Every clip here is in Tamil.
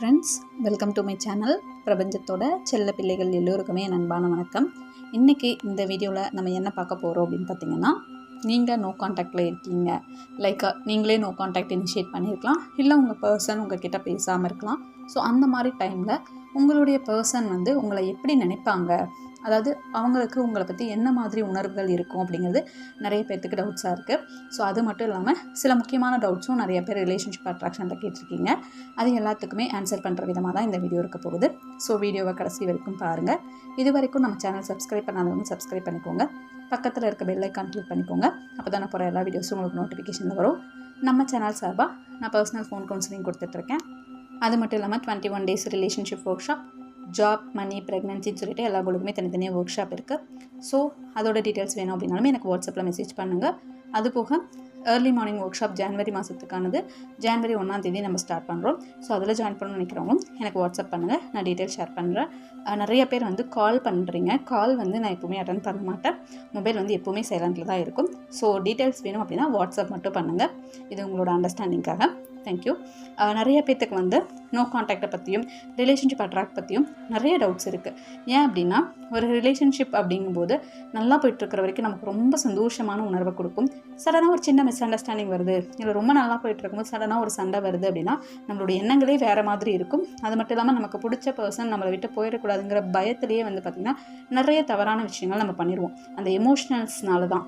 Friends welcome to my channel பிரபஞ்சத்தோட செல்ல பிள்ளைகள் எல்லோருக்குமே அன்பான வணக்கம். இன்றைக்கி இந்த வீடியோவில் நம்ம என்ன பார்க்க போகிறோம் அப்படின்னு பார்த்தீங்கன்னா நீங்கள் நோ காண்டாக்டில் இருக்கீங்க. லைக் நீங்களே நோ காண்டாக்ட் இனிஷியேட் பண்ணியிருக்கலாம் இல்லை உங்கள் பர்சன் உங்கள் கிட்டே பேசாமல் இருக்கலாம். ஸோ அந்த மாதிரி டைமில் உங்களுடைய பர்சன் வந்து உங்களை எப்படி நினைப்பாங்க? அதாவது அவங்களுக்கு உங்களை பற்றி என்ன மாதிரி உணர்வுகள் இருக்கும் அப்படிங்கிறது நிறைய பேர்த்துக்கு டவுட்ஸாக இருக்குது ஸோ அது மட்டும் இல்லாமல் சில முக்கியமான டவுட்ஸும் நிறைய பேர் ரிலேஷன்ஷிப் அட்ராக்ஷனில் கேட்டிருக்கீங்க. அது எல்லாத்துக்குமே ஆன்சர் பண்ணுற விதமாக தான் இந்த வீடியோ இருக்க போகுது. ஸோ வீடியோவை கடைசி வரைக்கும் பாருங்கள் இது வரைக்கும் நம்ம சேனல் சப்ஸ்கிரைப் பண்ணாதவங்க சப்ஸ்கிரைப் பண்ணிக்கோங்க. பக்கத்தில் இருக்க பெல்லைக்கான் கிளிக் பண்ணிக்கோங்க. அப்போ தான் நான் போகிற எல்லா வீடியோஸும் உங்களுக்கு நோட்டிஃபிகேஷனில் வரும். நம்ம சேனல் சார்பாக நான் பர்சனல் ஃபோன் கவுன்சிலிங் கொடுத்துட்ருக்கேன் அது மட்டும் இல்லாமல் twenty one days relationship workshop job money ப்ரெக்னன்சின்னு சொல்லிட்டு எல்லா குழுக்குமே தனித்தனியாக ஒர்க் ஷாப் இருக்குது ஸோ அதோட டீட்டெயில்ஸ் வேணும் அப்படின்னாலுமே எனக்கு வாட்ஸ்அப்பில் மெசேஜ் பண்ணுங்கள் அது போக early morning workshop January மாதத்துக்கானது ஜான்வரி ஒன்றாம் தேதி நம்ம ஸ்டார்ட் பண்ணுறோம் ஸோ அதில் ஜாயின் பண்ணணும்னு நினைக்கிறவங்க எனக்கு வாட்ஸ்அப் பண்ணுங்கள் நான் டீட்டெயில் ஷேர் பண்ணுறேன் நிறைய பேர் வந்து கால் பண்ணுறீங்க கால் வந்து நான் எப்போவுமே அட்டன் பண்ண மாட்டேன். மொபைல் வந்து எப்போவுமே சைலண்டில் தான் இருக்கும். ஸோ டீட்டெயில்ஸ் வேணும் அப்படின்னா வாட்ஸ்அப் மட்டும் பண்ணுங்கள் இது உங்களோட அண்டர்ஸ்டாண்டிங்காக தேங்க்யூ நிறைய பேர்த்துக்கு வந்து நோ காண்டாக்டை பற்றியும் ரிலேஷன்ஷிப் அட்ராக்ட் பற்றியும் நிறைய டவுட்ஸ் இருக்குது ஏன் அப்படின்னா ஒரு ரிலேஷன்ஷிப் அப்படிங்கும்போது நல்லா போயிட்டுருக்கிற வரைக்கும் நமக்கு ரொம்ப சந்தோஷமான உணர்வை கொடுக்கும். சடனாக ஒரு சின்ன மிஸ் அண்டர்ஸ்டாண்டிங் வருது. இல்லை ரொம்ப நல்லா போயிட்டுருக்கும்போது சடனாக ஒரு சண்டை வருது அப்படின்னா நம்மளுடைய எண்ணங்களே வேறு மாதிரி இருக்கும். அது மட்டும் இல்லாமல் நமக்கு பிடிச்ச பர்சன் நம்மளை விட்டு போயிடக்கூடாதுங்கிற பயத்திலேயே வந்து பார்த்திங்கன்னா நிறைய தவறான விஷயங்கள் நம்ம பண்ணிடுவோம் அந்த எமோஷ்னல்ஸ்னால தான்.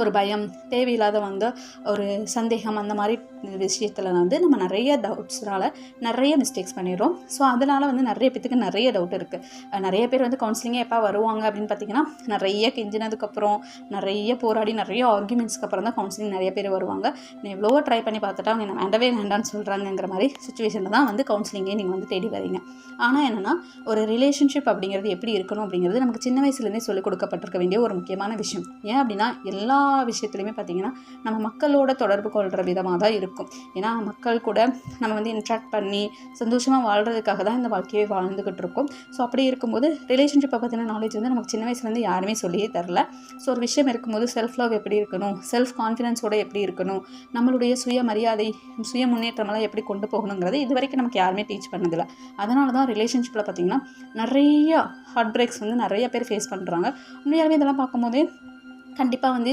ஒரு பயம் தேவையில்லாத வந்து ஒரு சந்தேகம் அந்த மாதிரி விஷயத்தில் வந்து நம்ம நிறைய டவுட்ஸ்னால நிறைய மிஸ்டேக்ஸ் பண்ணிடுறோம். ஸோ அதனால் வந்து நிறைய பேத்துக்கு நிறைய டவுட் இருக்குது நிறைய பேர் வந்து கவுன்சிலிங்கே எப்போ வருவாங்க அப்படின்னு பார்த்தீங்கன்னா நிறைய கெஞ்சினதுக்கப்புறம் நிறைய போராடி நிறைய ஆர்குமெண்ட்ஸ்க்கு அப்புறம் தான் கவுன்சிலிங் நிறைய பேர் வருவாங்க. நான் எவ்வளோ ட்ரை பண்ணி பார்த்துட்டா அவங்க என்ன வேண்டவே வேண்டாம்னு சொல்கிறாங்கங்கிற மாதிரி சுச்சுவேஷனில் தான் வந்து கவுன்சிலிங்கே நீங்கள் வந்து தேடி வரீங்க ஆனால் என்னென்னா ஒரு ரிலேஷன்ஷிப் அப்படிங்கிறது எப்படி இருக்கணும் அப்படிங்கிறது நமக்கு சின்ன வயசுலேருந்தே சொல்லிக் கொடுக்கப்பட்டிருக்க வேண்டிய ஒரு முக்கியமான விஷயம். ஏன் அப்படின்னா எல்லா விஷயத்துலையுமே பார்த்தீங்கன்னா நம்ம மக்களோட தொடர்பு கொள்கிற விதமாக தான் இருக்கும். ஏன்னா மக்கள் கூட நம்ம வந்து இன்ட்ராக்ட் பண்ணி சந்தோஷமாக வாழ்கிறதுக்காக தான் இந்த வாழ்க்கையை வாழ்ந்துக்கிட்டு இருக்கோம். ஸோ அப்படி இருக்கும்போது ரிலேஷன்ஷிப்பை பற்றின நாலேஜ் வந்து நமக்கு சின்ன வயசுலேருந்து யாருமே சொல்லியே தரல. ஸோ ஒரு விஷயம் இருக்கும்போது செல்ஃப் லவ் எப்படி இருக்கணும்? செல்ஃப் கான்ஃபிடென்ஸோட எப்படி இருக்கணும்? நம்மளுடைய சுய மரியாதை சுய முன்னேற்றமெல்லாம் எப்படி கொண்டு போகணுங்கிறது இது வரைக்கும் நமக்கு யாருமே டீச் பண்ணதில்லை. அதனால தான் ரிலேஷன்ஷிப்பில் பார்த்திங்கன்னா நிறைய ஹார்ட் பிரேக்ஸ் வந்து நிறைய பேர் ஃபேஸ் பண்ணுறாங்க உண்மையாலுமே இதெல்லாம் பார்க்கும்போதே கண்டிப்பாக வந்து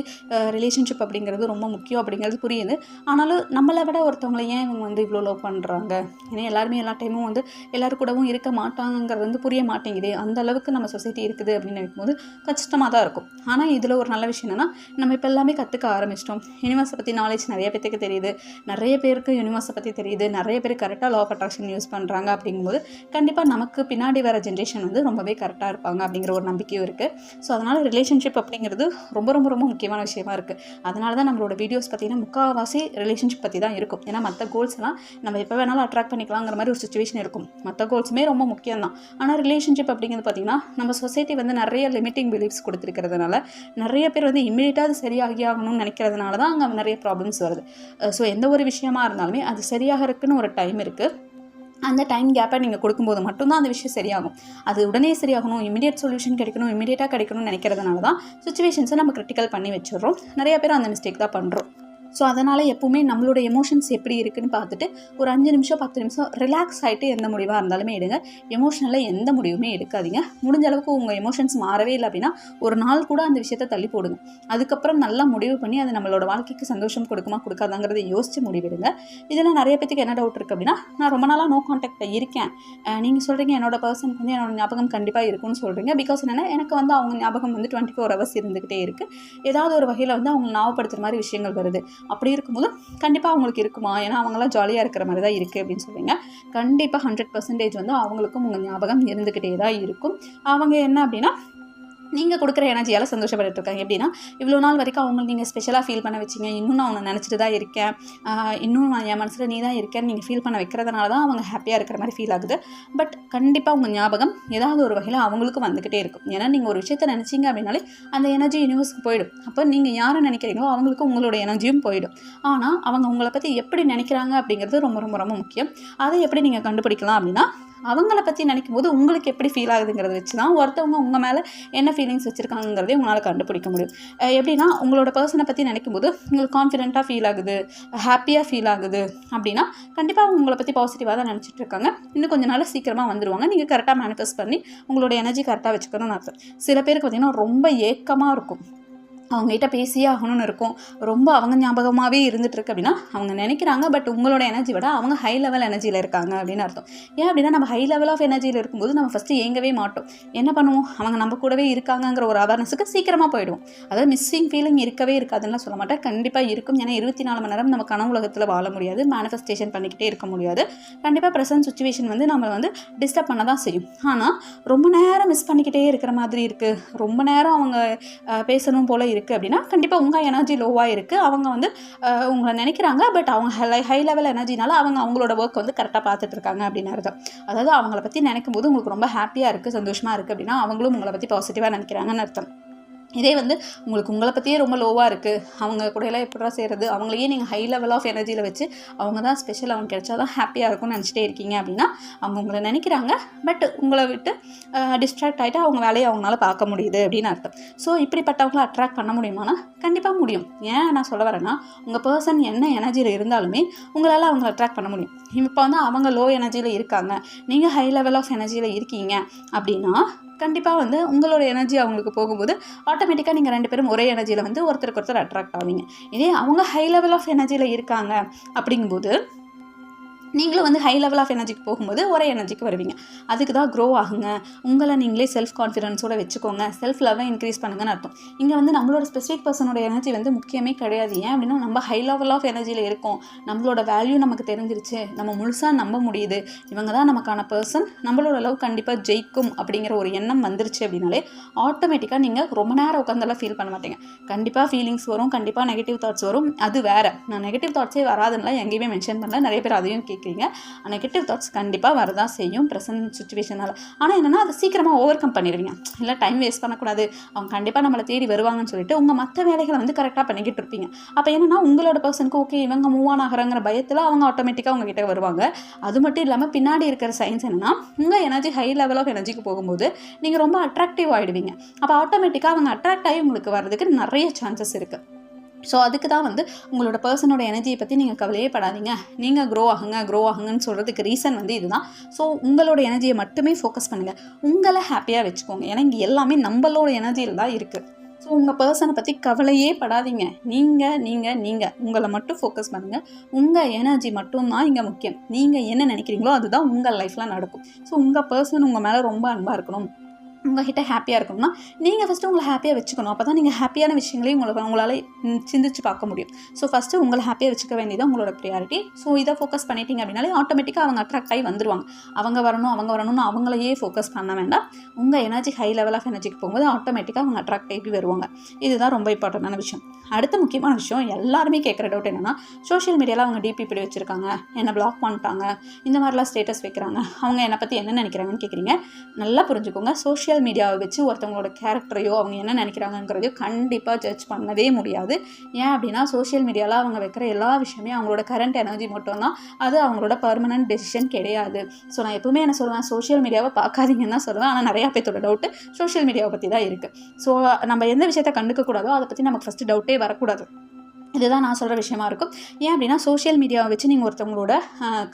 ரிலேஷன்ஷிப் அப்படிங்கிறது ரொம்ப முக்கியம் அப்படிங்கிறது புரியுது. ஆனாலும் நம்மளை விட ஒருத்தவங்களை ஏன் இவங்க வந்து இவ்வளோ லவ் பண்ணுறாங்க ஏன்னா எல்லாருமே எல்லா டைமும் வந்து எல்லோரும் கூடவும் இருக்க மாட்டாங்கங்கிறது வந்து புரிய மாட்டேங்குது. அந்த அளவுக்கு நம்ம சொசைட்டி இருக்குது அப்படின்னு நினைக்கும்போது கஷ்டமாக தான் இருக்கும். ஆனால் இதில் ஒரு நல்ல விஷயம் என்னென்னா நம்ம இப்போ எல்லாமே கற்றுக்க ஆரம்பிச்சிட்டோம். யூனிவர்ஸை பற்றி நாலேஜ் நிறைய பேத்துக்கு தெரியுது. நிறைய பேருக்கு யூனிவர்ஸை பற்றி தெரியுது. நிறைய பேர் கரெக்டாக லா ஆஃப் அட்ராக்ஷன் யூஸ் பண்ணுறாங்க அப்படிங்கும்போது கண்டிப்பாக நமக்கு பின்னாடி வர ஜென்ரேஷன் வந்து ரொம்பவே கரெக்டாக இருப்பாங்க அப்படிங்கிற ஒரு நம்பிக்கையும் இருக்குது ஸோ அதனால் ரிலேஷன்ஷிப் அப்படிங்கிறது ரொம்ப ரொம்ப ரொம்ப முக்கியமான விஷயமா இருக்குது அதனால தான் நம்மளோட வீடியோஸ் பார்த்தீங்கன்னா முக்கால்வாசி ரிலேஷன்ஷிப் பற்றி தான் இருக்கும். ஏன்னா மற்ற கோல்ஸ் எல்லாம் நம்ம எப்போ வேணாலும் அட்ராக்ட் பண்ணிக்கலாங்கிற மாதிரி ஒரு சுச்சுவேஷன் இருக்கும். மற்ற கோல்ஸுமே ரொம்ப முக்கியம் தான். ஆனால் ரிலேஷன்ஷிப் அப்படிங்கிறது பார்த்திங்கன்னா நம்ம சொசைட்டி வந்து நிறைய லிமிட்டிங் பிலீஃப்ஸ் கொடுத்துருக்கிறதுனால நிறைய பேர் வந்து இம்மீடியட்டாக அது சரியாகி ஆகணும்னு நினைக்கிறதுனால தான் அங்கே நிறைய ப்ராப்ளம்ஸ் வருது. ஸோ எந்த ஒரு விஷயமா இருந்தாலுமே அது சரியாக இருக்குன்னு ஒரு டைம் இருக்குது அந்த டைம் கேப்பை நீங்கள் கொடுக்கும்போது மட்டும்தான் அந்த விஷயம் சரியாகும். அது உடனே சரியாகணும் இமீடியட் சொல்யூஷன் கிடைக்கணும் இமீடியட்டாக கிடைக்கணும்னு நினைக்கிறதுனால தான் சுச்சுவேஷன்ஸை நம்ம கிரிட்டிக்கல் பண்ணி வச்சிடுறோம். நிறைய பேர் அந்த மிஸ்டேக் தான் பண்ணுறோம் ஸோ அதனால் எப்போவுமே நம்மளோட எமோஷன்ஸ் எப்படி இருக்குன்னு பார்த்துட்டு ஒரு அஞ்சு நிமிஷம் பத்து நிமிஷம் ரிலாக்ஸ் ஆகிட்டு எந்த முடிவாக இருந்தாலுமே எடுங்க. எமோஷனலில் எந்த முடிவுமே எடுக்காதீங்க. முடிஞ்ச அளவுக்கு உங்கள் எமோஷன்ஸ் மாறவே இல்லை அப்படின்னா ஒரு நாள் கூட அந்த விஷயத்தை தள்ளி போடுங்க. அதுக்கப்புறம் நல்லா முடிவு பண்ணி அது நம்மளோட வாழ்க்கைக்கு சந்தோஷம் கொடுக்குமா கொடுக்காதாங்கிறத யோசித்து முடிவெடுங்க. இதில் நிறைய பேத்துக்கு என்ன டவுட் இருக்குது அப்படின்னா நான் ரொம்ப நாளாக நோ காண்டாக்டில் இருக்கேன். நீங்கள் சொல்கிறீங்க என்னோட பர்சனுக்கு வந்து என்னோட ஞாபகம் கண்டிப்பாக இருக்கும்னு சொல்கிறீங்க பிகாஸ் என்னென்னா எனக்கு வந்து அவங்க ஞாபகம் வந்து டுவெண்ட்டி ஃபோர் ஹவர்ஸ் இருந்துக்கிட்டே இருக்குது ஏதாவது ஒரு வகையில் வந்து அவங்க ஞாபகப்படுத்துகிற மாதிரி விஷயங்கள் வருது. அப்படி இருக்கும்போது கண்டிப்பாக அவங்களுக்கு இருக்குமா? ஏன்னா அவங்களாம் ஜாலியாக இருக்கிற மாதிரி தான் இருக்குது அப்படின்னு சொல்லுவீங்க. கண்டிப்பாக ஹண்ட்ரட் பர்சன்டேஜ் வந்து அவங்களுக்கும் உங்கள் ஞாபகம் இருந்துக்கிட்டே தான் இருக்கும். அவங்க என்ன அப்படின்னா நீங்கள் கொடுக்குற எனர்ஜியால் சந்தோஷப்பட்டு இருக்காங்க. எப்படின்னா இவ்வளோ நாள் வரைக்கும் அவங்களை நீங்கள் ஸ்பெஷலாக ஃபீல் பண்ண வச்சிங்க. இன்னும் நான் அவனை நினச்சிட்டு தான் இருக்கேன். இன்னும் நான் என் மனசில் நீ தான் இருக்கேன்னு நீங்கள் ஃபீல் பண்ண வைக்கிறதுனால தான் அவங்க ஹாப்பியாக இருக்கிற மாதிரி ஃபீல் ஆகுது. பட் கண்டிப்பாக உங்கள் ஞாபகம் ஏதாவது ஒரு வகையில் அவங்களுக்கும் வந்துக்கிட்டே இருக்கும். ஏன்னா நீங்கள் ஒரு விஷயத்த நினச்சிங்க அப்படின்னாலே அந்த எனர்ஜி யூனிவர்ஸ்க்கு போயிடும். அப்போ நீங்கள் யாரை நினைக்கிறீங்களோ அவங்களுக்கு உங்களோட எனர்ஜியும் போயிடும். ஆனால் அவங்க உங்களை பற்றி எப்படி நினைக்கிறாங்க அப்படிங்கிறது ரொம்ப ரொம்ப ரொம்ப முக்கியம். அதை எப்படி நீங்கள் கண்டுபிடிக்கலாம் அப்படின்னா அவங்கள பற்றி நினைக்கும் போது உங்களுக்கு எப்படி ஃபீல் ஆகுதுங்கிறத வச்சு தான் ஒருத்தவங்க உங்கள் மேலே என்ன ஃபீலிங்ஸ் வச்சுருக்காங்கிறதே உங்களால் கண்டுபிடிக்க முடியும். எப்படின்னா உங்களோட பர்சனை பற்றி நினைக்கும் போது உங்களுக்கு கான்ஃபிடென்ட்டாக ஃபீல் ஆகுது ஹாப்பியாக ஃபீல் ஆகுது அப்படின்னா கண்டிப்பாக அவங்க உங்களை பற்றி பாசிட்டிவாக தான் நினச்சிட்டு இருக்காங்க. இன்னும் கொஞ்ச நாள் சீக்கிரமாக வந்துடுவாங்க நீங்கள் கரெக்டாக மேனிஃபெஸ்ட் பண்ணி உங்களோட எனர்ஜி கரெக்டாக வச்சுக்கணும்னு அர்த்தம். சில பேருக்கு பார்த்திங்கன்னா ரொம்ப ஏக்கமாக இருக்கும். அவங்ககிட்ட பேசியே ஆகணும்னு இருக்கும். ரொம்ப அவங்க ஞாபகமாகவே இருந்துட்டு இருக்கு அப்படின்னா அவங்க நினைக்கிறாங்க. பட் உங்களோட எனர்ஜி விட அவங்க ஹை லெவல் எனர்ஜியில் இருக்காங்க அப்படின்னு அர்த்தம். ஏன் அப்படின்னா நம்ம ஹை லெவல் ஆஃப் எனர்ஜியில் இருக்கும்போது நம்ம ஃபஸ்ட்டு ஏங்கவே மாட்டோம். என்ன பண்ணுவோம்? அவங்க நம்ம கூடவே இருக்காங்கங்கிற ஒரு அவேர்னஸுக்கு சீக்கிரமாக போயிடுவோம். அதாவது மிஸ்ஸிங் ஃபீலிங் இருக்கவே இருக்காதுன்னு சொல்ல மாட்டேன். கண்டிப்பாக இருக்கும். ஏன்னா இருபத்தி நாலு மணி நேரம் நம்ம கனவு உலகத்தில் வாழ முடியாது. மேனிஃபெஸ்டேஷன் பண்ணிக்கிட்டே இருக்க முடியாது. கண்டிப்பாக ப்ரெசன்ட் சுச்சுவேஷன் வந்து நம்ம வந்து டிஸ்டர்ப் பண்ண தான் செய்யும். ஆனால் ரொம்ப நேரம் மிஸ் பண்ணிக்கிட்டே இருக்கிற மாதிரி இருக்குது ரொம்ப நேரம் அவங்க பேசணும் போல் இருக்குது அப்படின்னா கண்டிப்பாக உங்கள் எனர்ஜி லோவாக இருக்குது அவங்க வந்து உங்களை நினைக்கிறாங்க பட் அவங்க ஹை ஹை லெவல் எனர்ஜினால அவங்க அவங்களோட ஒர்க் வந்து கரெக்டாக பார்த்துட்டு இருக்காங்க அப்படின்னு அர்த்தம். அதாவது அவங்கள பற்றி நினைக்கும் போது உங்களுக்கு ரொம்ப ஹாப்பியாக இருக்குது சந்தோஷமாக இருக்குது அப்படின்னா அவங்களும் உங்களை பற்றி பாசிட்டிவாக நினைக்கிறாங்கன்னு அர்த்தம். இதே வந்து உங்களுக்கு உங்களை பற்றியே ரொம்ப லோவாக இருக்குது அவங்க கூடயெல்லாம் எப்படா செய்கிறது அவங்களையே நீங்கள் ஹை லெவல் ஆஃப் எனர்ஜியில் வச்சு அவங்க தான் ஸ்பெஷல் அவங்க கிடைச்சா தான் ஹாப்பியாக இருக்கும்னு நினச்சிட்டே இருக்கீங்க அப்படின்னா அவங்க உங்களை நினைக்கிறாங்க. பட் உங்களை விட்டு டிஸ்ட்ராக்ட் ஆகிட்டு அவங்க வேலையை அவங்களால பார்க்க முடியுது அப்படின்னு அர்த்தம். ஸோ இப்படிப்பட்டவங்கள அட்ராக்ட் பண்ண முடியுமானா கண்டிப்பாக முடியும். ஏன் நான் சொல்ல வரேன்னா உங்கள் பர்சன் என்ன எனர்ஜியில் இருந்தாலுமே உங்களால் அவங்களை அட்ராக்ட் பண்ண முடியும். இப்போ வந்து அவங்க லோ எனர்ஜியில் இருக்காங்க நீங்கள் ஹை லெவல் ஆஃப் எனர்ஜியில் இருக்கீங்க அப்படின்னா கண்டிப்பாக வந்து உங்களோட எனர்ஜி அவங்களுக்கு போகும்போது ஆட்டோமேட்டிக்காக நீங்கள் ரெண்டு பேரும் ஒரே எனர்ஜியில் வந்து ஒருத்தருக்கு ஒருத்தர் அட்ராக்ட் ஆவீங்க. இதே அவங்க ஹை லெவல் ஆஃப் எனர்ஜியில் இருக்காங்க அப்படிங்கும்போது நீங்களும் வந்து ஹை லெவல் ஆஃப் எனர்ஜிக்கு போகும்போது ஒரே எனர்ஜிக்கு வருவீங்க. அதுக்கு தான் க்ரோ ஆகுங்க. உங்களை நீங்களே செல்ஃப் கான்ஃபிடன்ஸோடு வச்சுக்கோங்க. செல்ஃப் லெவலை இன்க்ரீஸ் பண்ணுங்கன்னு அர்த்தம். இங்கே வந்து நம்மளோட ஸ்பெசிஃபிக் பர்சனோட எனர்ஜி வந்து முக்கியமே கிடையாது. ஏன் அப்படின்னா நம்ம ஹை லெவல் ஆஃப் எனர்ஜியில் இருக்கோம். நம்மளோட வேல்யூ நமக்கு தெரிஞ்சிருச்சு. நம்ம முழுசாக நம்ப முடியுது. இவங்க தான் நமக்கான பர்சன் நம்மளோட லவ் கண்டிப்பாக ஜெயிக்கும் அப்படிங்கிற ஒரு எண்ணம் வந்துருச்சு அப்படின்னாலே ஆட்டோமேட்டிக்காக நீங்கள் ரொம்ப நேரம் உட்காந்தெல்லாம் ஃபீல் பண்ண மாட்டீங்க. கண்டிப்பாக ஃபீலிங்ஸ் வரும். கண்டிப்பாக நெகட்டிவ் தாட்ஸ் வரும். அது வேறு. நான் நெகட்டிவ் தாட்ஸே வராதுன்னா எங்கேயுமே மென்ஷன் பண்ணல. நிறைய பேர் அதையும் இருக்கீங்க நெகட்டிவ் தாட்ஸ் கண்டிப்பாக வரதான் செய்யும் ப்ரெசன்ட் சுச்சுவேஷனால் ஆனால் என்னென்னா அதை சீக்கிரமாக ஓவர் கம் பண்ணிடுவீங்க இல்லை டைம் வேஸ்ட் பண்ணக்கூடாது. அவங்க கண்டிப்பாக நம்மளை தேடி வருவாங்கன்னு சொல்லிட்டு உங்கள் மற்ற வேலைகளை வந்து கரெக்டாக பண்ணிக்கிட்டு இருப்பீங்க. அப்போ என்னென்னா உங்களோட பர்சனுக்கு ஓகே இவங்க மூவ் ஆன் ஆகிறாங்கிற பயத்தில் அவங்க ஆட்டோமேட்டிக்காக உங்ககிட்ட வருவாங்க. அது மட்டும் இல்லாமல் பின்னாடி இருக்கிற சயின்ஸ் என்னென்னா உங்கள் எனர்ஜி ஹை லெவல் ஆஃப் எனர்ஜிக்கு போகும்போது நீங்கள் ரொம்ப அட்ராக்டிவ் ஆகிடுவீங்க அப்போ ஆட்டோமேட்டிக்காக அவங்க அட்ராக்ட் ஆகி உங்களுக்கு வர்றதுக்கு நிறைய சான்சஸ் இருக்குது ஸோ அதுக்கு தான் வந்து உங்களோட பர்சனோட எனர்ஜியை பற்றி நீங்கள் கவலையே படாதீங்க. நீங்கள் க்ரோ ஆகுங்க க்ரோ ஆகுங்கன்னு சொல்கிறதுக்கு ரீசன் வந்து இதுதான். ஸோ உங்களோட எனர்ஜியை மட்டுமே ஃபோக்கஸ் பண்ணுங்கள் உங்களை ஹாப்பியாக வச்சுக்கோங்க. ஏன்னா இங்கே எல்லாமே நம்மளோட எனர்ஜியில் தான் இருக்குது ஸோ உங்கள் பர்சனை பற்றி கவலையே படாதீங்க. நீங்கள் நீங்கள் நீங்கள் உங்களை மட்டும் ஃபோக்கஸ் பண்ணுங்கள் உங்கள் எனர்ஜி மட்டும்தான் இங்கே முக்கியம். நீங்கள் என்ன நினைக்கிறீங்களோ அதுதான் உங்கள் லைஃப்பில் நடக்கும். ஸோ உங்கள் பர்சன் உங்கள் மேலே ரொம்ப அன்பாக இருக்கணும். உங்ககிட்ட ஹாப்பியாக இருக்கணும்னா நீங்கள் ஃபஸ்ட்டு உங்களை ஹாப்பியாக வச்சுக்கணும். அப்போ தான் நீங்கள் ஹாப்பியான விஷயங்களையும் உங்களை உங்களால் சிந்திச்சு பார்க்க முடியும். ஸோ ஃபஸ்ட்டு உங்களை ஹாப்பியாக வச்சுக்க வேண்டியது உங்களோட ப்ரியாரிட்டி ஸோ இதை ஃபோக்கஸ் பண்ணிட்டீங்க அப்படின்னாலே ஆட்டோமேட்டிக்காக அவங்க அட்ராக்ட் ஆகி வந்துருவாங்க. அவங்க வரணும் அவங்க வரணும்னு அவங்களையே ஃபோக்கஸ் பண்ண வேண்டாம். உங்கள் எனர்ஜி ஹை லெவல் ஆஃப் எனர்ஜிக்கு போகும்போது ஆட்டோமேட்டிக்காக அவங்க அட்ராக்ட் ஆகி வருவாங்க. இதுதான் ரொம்ப இம்பார்ட்டண்டான விஷயம். அடுத்த முக்கியமான விஷயம் எல்லாருமே கேட்குற டவுட் என்னென்னா சோஷியல் மீடியாவில் அவங்க டிபி இப்படி வச்சுருக்காங்க என்னை பிளாக் பண்ணிட்டாங்க இந்த மாதிரிலாம் ஸ்டேட்டஸ் வைக்கிறாங்க. அவங்க என்னை பற்றி என்ன நினைக்கிறாங்கன்னு கேட்குறீங்க? நல்லா புரிஞ்சுக்கோங்க. சோஷியல் மீடியாவை வச்சு ஒருத்தவங்களோட கேரக்டரையோ அவங்க என்ன நினைக்கிறாங்கங்கிறதையோ கண்டிப்பாக ஜட்ஜ் பண்ணவே முடியாது. ஏன் அப்படின்னா சோஷியல் மீடியாவில் அவங்க வைக்கிற எல்லா விஷயமே அவங்களோட கரண்ட் எனர்ஜி மட்டும்தான். அது அவங்களோட பர்மனன்ட் டெசிஷன் கிடையாது. ஸோ நான் எப்பவுமே என்ன சொல்லுவேன் சோஷியல் மீடியாவை பார்க்காதீங்கன்னு தான் சொல்லுவேன். ஆனால் நிறையா பேர்த்தோட டவுட்டு சோஷியல் மீடியாவை பற்றி தான் இருக்குது ஸோ நம்ம எந்த விஷயத்தை கண்டுக்கக்கூடாதோ அதை பற்றி நமக்கு ஃபஸ்ட்டு டவுட்டே வரக்கூடாது. இதுதான் நான் சொல்கிற விஷயமா இருக்கும். ஏன் அப்படின்னா சோஷியல் மீடியாவை வச்சு நீங்கள் ஒருத்தவங்களோட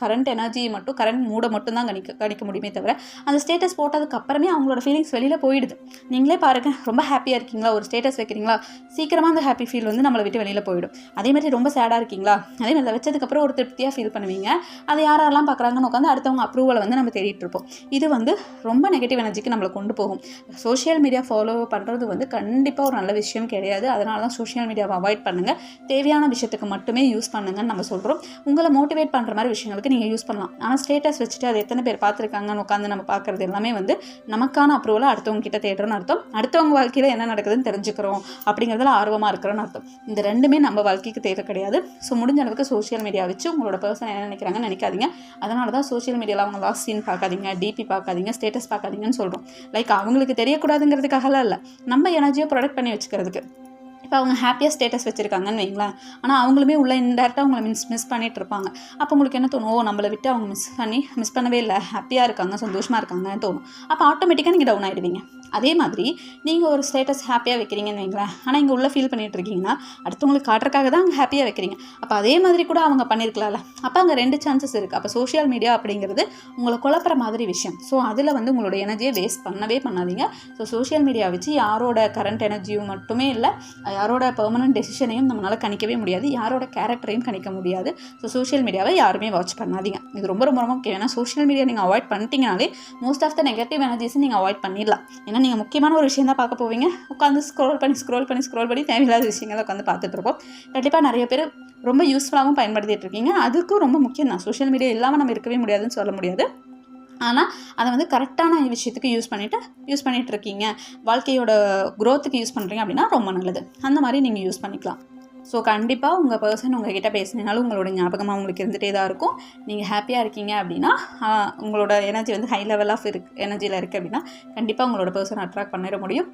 கரண்ட் எனர்ஜி மட்டும் கரண்ட் மூடை மட்டும் தான் கணிக்க கணிக்க முடியுமே தவிர அந்த ஸ்டேட்டஸ் போட்டதுக்கு அப்புறமே அவங்களோட ஃபீலிங்ஸ் வெளியில் போயிடுது. நீங்களே பாருங்கள் ரொம்ப ஹாப்பியாக இருக்கீங்களா? ஒரு ஸ்டேட்டஸ் வைக்கிறீங்களா? சீக்கிரமாக அந்த ஹாப்பி ஃபீல் வந்து நம்மளை விட்டு வெளியில் போயிடும். அதே மாதிரி ரொம்ப சேடாக இருக்கீங்களா? அதே மாதிரி அதை வச்சதுக்கப்புறம் ஒரு திருப்தியாக ஃபீல் பண்ணுவீங்க. அதை யாரெல்லாம் பார்க்குறாங்கன்னு உட்காந்து அடுத்தவங்க அப்ரூவலை வந்து நம்ம தேடிட்டு இருப்போம். இது வந்து ரொம்ப நெகட்டிவ் எனர்ஜிக்கு நம்மளை கொண்டு போகும். சோஷியல் மீடியா ஃபாலோ பண்ணுறது வந்து கண்டிப்பாக ஒரு நல்ல விஷயம் கிடையாது. அதனால தான் சோஷியல் மீடியாவை அவாய்ட் பண்ணுங்கள் தேவையான விஷயத்துக்கு மட்டுமே யூஸ் பண்ணுங்கன்னு நம்ம சொல்கிறோம் உங்களை மோட்டிவேட் பண்ணுற மாதிரி விஷயங்களுக்கு நீங்கள் யூஸ் பண்ணலாம். ஆனால் ஸ்டேட்டஸ் வச்சுட்டு அது எத்தனை பேர் பார்த்துருக்காங்கன்னு உட்காந்து நம்ம பார்க்குறது எல்லாமே வந்து நமக்கான அப்ரூவலாக அடுத்தவங்க கிட்ட தேடுறோன்னு அர்த்தம். அடுத்தவங்க வாழ்க்கையில் என்ன நடக்குதுன்னு தெரிஞ்சுக்கிறோம் அப்படிங்கிறதுல ஆர்வமாக இருக்கிறோன்னு அர்த்தம். இந்த ரெண்டுமே நம்ம வாழ்க்கைக்கு தேவை கிடையாது. ஸோ முடிஞ்ச அளவுக்கு சோஷியல் மீடியா வச்சு உங்களோட பர்சன் என்ன நினைக்கிறாங்கன்னு நினைக்காதீங்க. அதனால தான் சோஷியல் மீடியாவில் அவங்க லாஸ்ட் சீன் பார்க்காதீங்க டிபி பார்க்காதீங்க ஸ்டேட்டஸ் பார்க்காதீங்கன்னு சொல்கிறோம் லைக் அவங்களுக்கு தெரியக்கூடாதுங்கிறதுக்காகலாம் இல்லை. நம்ம எனர்ஜியை ப்ரொடக்ட் பண்ணி வச்சுக்கிறதுக்கு. இப்போ அவங்க ஹாப்பியாக ஸ்டேட்டஸ் வச்சுருக்காங்கன்னு வைங்களேன். ஆனால் அவங்களுமே உள்ள இன்டேரக்டாக அவங்கள மிஸ் மிஸ் பண்ணிட்டு இருப்பாங்க அப்போ உங்களுக்கு என்ன தோணும்? ஓ நம்மளை விட்டு அவங்க மிஸ் பண்ணி மிஸ் பண்ணவே இல்லை. ஹாப்பியாக இருக்காங்க சந்தோஷமாக இருக்காங்கன்னு தோணும். அப்போ ஆட்டோமேட்டிக்காக நீங்கள் டவுன் ஆகிடுவீங்க அதே மாதிரி நீங்கள் ஒரு ஸ்டேட்டஸ் ஹாப்பியாக வைக்கிறீங்கன்னு வைங்களேன். ஆனால் இங்கே உள்ளே ஃபீல் பண்ணிகிட்டு இருக்கீங்கன்னா அடுத்தவங்களுக்கு காட்டுறக்காக தான் அங்கே ஹாப்பியாக வைக்கிறீங்க. அப்போ அதே மாதிரி கூட அவங்க பண்ணியிருக்கலாம்ல அப்போ அங்கே ரெண்டு சான்சஸ் இருக்குது அப்போ சோஷியல் மீடியா அப்படிங்கிறது உங்களை குழப்புற மாதிரி விஷயம். ஸோ அதில் வந்து உங்களோட எனர்ஜியை வேஸ்ட் பண்ணவே பண்ணாதீங்க. ஸோ சோஷியல் மீடியா வச்சு யாரோட கரண்ட் எனர்ஜியும் மட்டுமே இல்லை யாரோட பெர்மனன்ட் டெசிஷனையும் நம்மளால் கணிக்கவே முடியாது. யாரோட கேரக்டரையும் கணிக்க முடியாது. ஸோ சோஷியல் மீடியாவை யாருமே வாட்ச் பண்ணாதீங்க. இது ரொம்ப ரொம்ப ரொம்ப முக்கியம். ஏன்னா சோஷியல் மீடியா நீங்கள் அவாய்ட் பண்ணிட்டீங்கனாலே மோஸ்ட் ஆஃப் த நெகட்டிவ் எனர்ஜிஸை நீங்கள் அவாய்ட் பண்ணிடலாம். ஏன்னா நீங்கள் முக்கியமான ஒரு விஷயம் தான் பார்க்க போவீங்க. உட்காந்து ஸ்க்ரோல் பண்ணி ஸ்க்ரோல் பண்ணி ஸ்க்ரோல் பண்ணி தேவையில்லாத விஷயங்களை உட்காந்து பார்த்துட்டு இருப்போம். கண்டிப்பாக நிறைய பேர் ரொம்ப யூஸ்ஃபுல்லாகவும் பயன்படுத்திட்டு இருக்கீங்க. அதுக்கும் ரொம்ப முக்கியம் தான். சோஷியல் மீடியா இல்லாமல் நம்ம இருக்கவே முடியாதுன்னு சொல்ல முடியாது. ஆனால் அதை வந்து கரெக்டான விஷயத்துக்கு யூஸ் பண்ணிவிட்டு யூஸ் பண்ணிகிட்ருக்கீங்க வாழ்க்கையோட க்ரோத்துக்கு யூஸ் பண்ணுறீங்க அப்படின்னா ரொம்ப நல்லது. அந்த மாதிரி நீங்கள் யூஸ் பண்ணிக்கலாம். ஸோ கண்டிப்பாக உங்கள் பர்சன் உங்ககிட்ட பேசினாலும் உங்களோட ஞாபகமாக உங்களுக்கு இருந்துகிட்டே தான் இருக்கும். நீங்கள் ஹாப்பியாக இருக்கீங்க அப்படின்னா உங்களோட எனர்ஜி வந்து ஹை லெவல் ஆஃப் இருக்கு எனர்ஜியில் இருக்குது அப்படின்னா கண்டிப்பாக உங்களோட பர்சன் அட்ராக்ட் பண்ணிட முடியும்.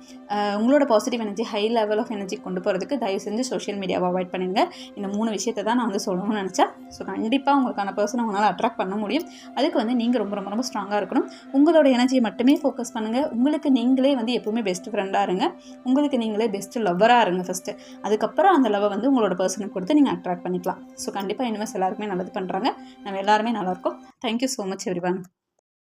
உங்களோட positive energy high level of energy கொண்டு போகிறதுக்கு தயவு செஞ்சு சோஷியல் மீடியாவை அவாய்ட் பண்ணுங்கள் இந்த மூணு விஷயத்தை தான் நான் வந்து சொல்லணும்னு நினச்சேன். ஸோ கண்டிப்பாக உங்களுக்கான பர்சனை உங்களால் அட்ராக்ட் பண்ண முடியும். அதுக்கு வந்து நீங்கள் ரொம்ப ரொம்ப ரொம்ப ஸ்ட்ராங்காக இருக்கணும். உங்களோட எனர்ஜியை மட்டுமே ஃபோக்கஸ் பண்ணுங்கள் உங்களுக்கு நீங்களே வந்து எப்பவுமே பெஸ்ட் ஃப்ரெண்டாக இருங்க. உங்களுக்கு நீங்களே பெஸ்ட் லவ்வராக இருங்க ஃபஸ்ட்டு அதுக்கப்புறம் அந்த லவ்வை வந்து உங்களோட பர்சனுக்கு கொடுத்து நீங்கள் அட்ராக்ட் பண்ணிக்கலாம். ஸோ கண்டிப்பாக இனிமேல் எல்லாருக்குமே நல்லது பண்ணுறாங்க நம்ம எல்லாருமே நல்லாயிருக்கும் தேங்க்யூ ஸோ மச் எவ்ரி